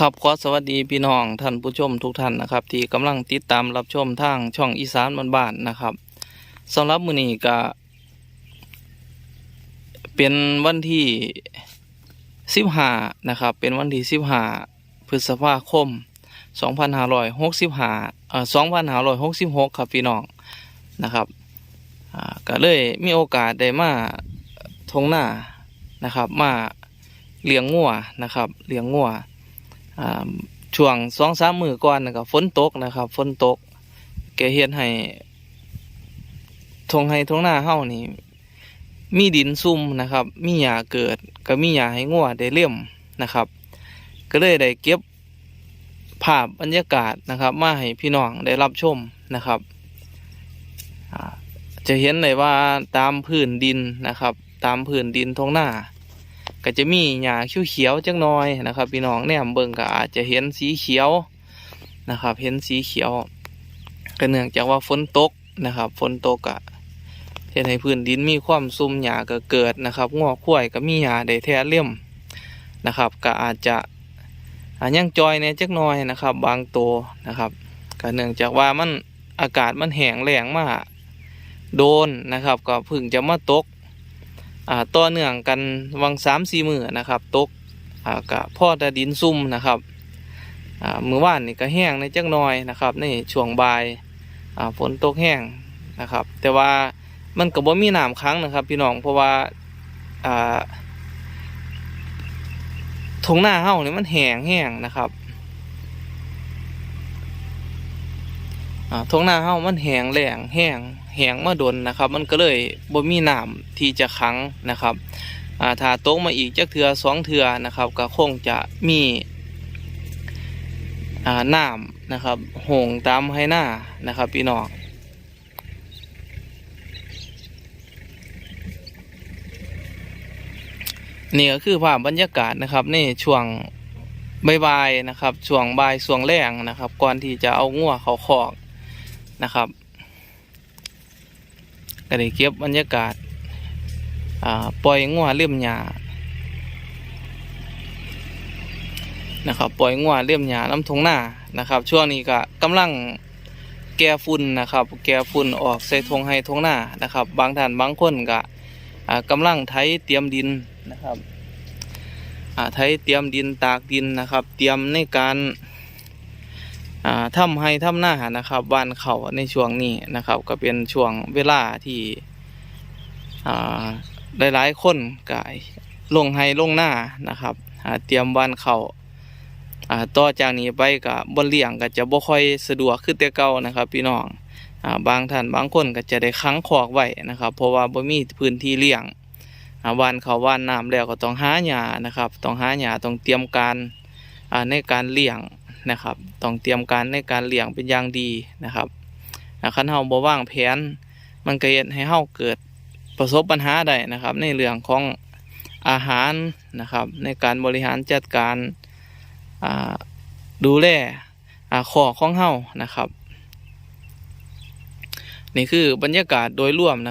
ครับขอสวัสดีพี่น้องท่านผู้ชมทุกท่านนะครับ ที่กำลังติดตามรับชมทางช่องอีสานบ้านๆนะครับสำหรับมื้อนี้ก็เป็นวันที่15นะครับ เป็นวันที่15พฤษภาคม2565เอ่อ2566ครับพี่น้องนะครับอ่าก็เลยมีโอกาสได้มาทงหน้านะครับ มาเลี้ยงงัวนะครับเลี้ยงงัว ช่วงสองสามมือก่อนนะครับฝนตกนะครับฝนตกแกเฮ็ดให้ทงให้ทงหน้าเฮานี่ มีดินซุ่มนะครับ มีหญ้าเกิด ก็มีหญ้าให้งัวได้เลี้ยมนะครับ ก็เลยได้เก็บภาพบรรยากาศนะครับ มาให้พี่น้องได้รับชมนะครับจะเห็นเลยว่าตามพื้นดินนะครับ ตามพื้นดินทงหน้า ก็จะมีหญ้าเขียวๆจักหน่อยนะครับ พี่น้องแนมเบิ่งก็อาจจะเห็นสีเขียวนะครับ เห็นสีเขียวก็เนื่องจากว่าฝนตกนะครับฝนตกอะเฮ็ดให้พื้นดินมีความซุ่มหญ้าก็เกิดนะครับงอกข้วยก็มีหญ้าได้แท้เลี่ยมนะครับ ก็อาจจะอายังจอยในจักน่อยนะครับ บางตัวนะครับก็เนื่องจากว่ามันอากาศมันแห้งแล้งมากโดนนะครับ ก็พิ่งจะมาตก อ่าต่อเนื่องกันวังสามสี่มือนะครับตกอ่ากะพ่อต่ดินซุ่มนะครับอ่ามือว่านนี่ก็แห้งในจักหน่อยนะครับในช่วงบ่ายอ่าฝนตกแห้งนะครับ แต่ว่ามันก็บ่มีน้ำค้างนะครับ พี่น้องเพราะว่าอ่าทงหน้าเฮาเนี่ยมันแห้งแห้งนะครับ อ่าทงหน้าเฮามันแห้งแหลงแห้งแหงมาดนนะครับ มันก็เลยบ่มีน้ำที่จะขังนะครับอาถ้าตกมาอีกจักเทือสองเทือนะครับ ก็คงจะมีอ่าน้ำนะครับหงตามให้หน้านะครับพี่น้องนี่ก็คือภาพบรรยากาศนะครับในช่วงบ่ายๆนะครับช่วงบ่ายช่วงแรงนะครับ ก่อนที่จะเอางัวเขาคอก นะครับก็ได้เก็บบรรยากาศาปล่อยงัวเลี่ยมหญ้านะครับปล่อยงัวเลี่ยมหญ้าลำทงหน้านะครับ ช่วงนี้ก็กำลังแก่ฝุ่นนะครับ แก่ฝุ่นออกใส่ทงให้ทงหน้านะครับ บางท่านบางคนก็กำลังไถเตรียมดินนะครับไถเตรียมดินตากดินนะครับ เตรียมในการ อ่าให้ทำหน้านะครับบ้านเขาในช่วงนี้นะครับ ก็เป็นช่วงเวลาที่หลายๆคนก็ลงให้ลงหน้านะครับเตรียมบ้านเขาต่อจากนี้ไปกับบนเลี้ยงก็จะบ่ค่อยสะดวกขึ้นแต่เก่านะครับ พี่น้องอบางท่านบางคนก็จะได้ค้างคอกไว้นะครับ เพราะว่าบ่มีพื้นที่เลี้ยงอ่าบ้านเขาบ้านน้ำแล้วก็ต้องหาหญ้านะครับ ต้องหาหญ้าต้องเตรียมการในการเลี้ยง นะครับ ต้องเตรียมการในการเลี้ยงเป็นอย่างดีนะครับคันเฮาบ่วางแผน มันก็เฮ็ดให้เฮาเกิดประสบปัญหาได้นะครับ ในเรื่องของอาหารนะครับ ในการบริหารจัดการดูแลอ่าขอของเฮานะครับ นี่คือบรรยากาศโดยรวมนะครับ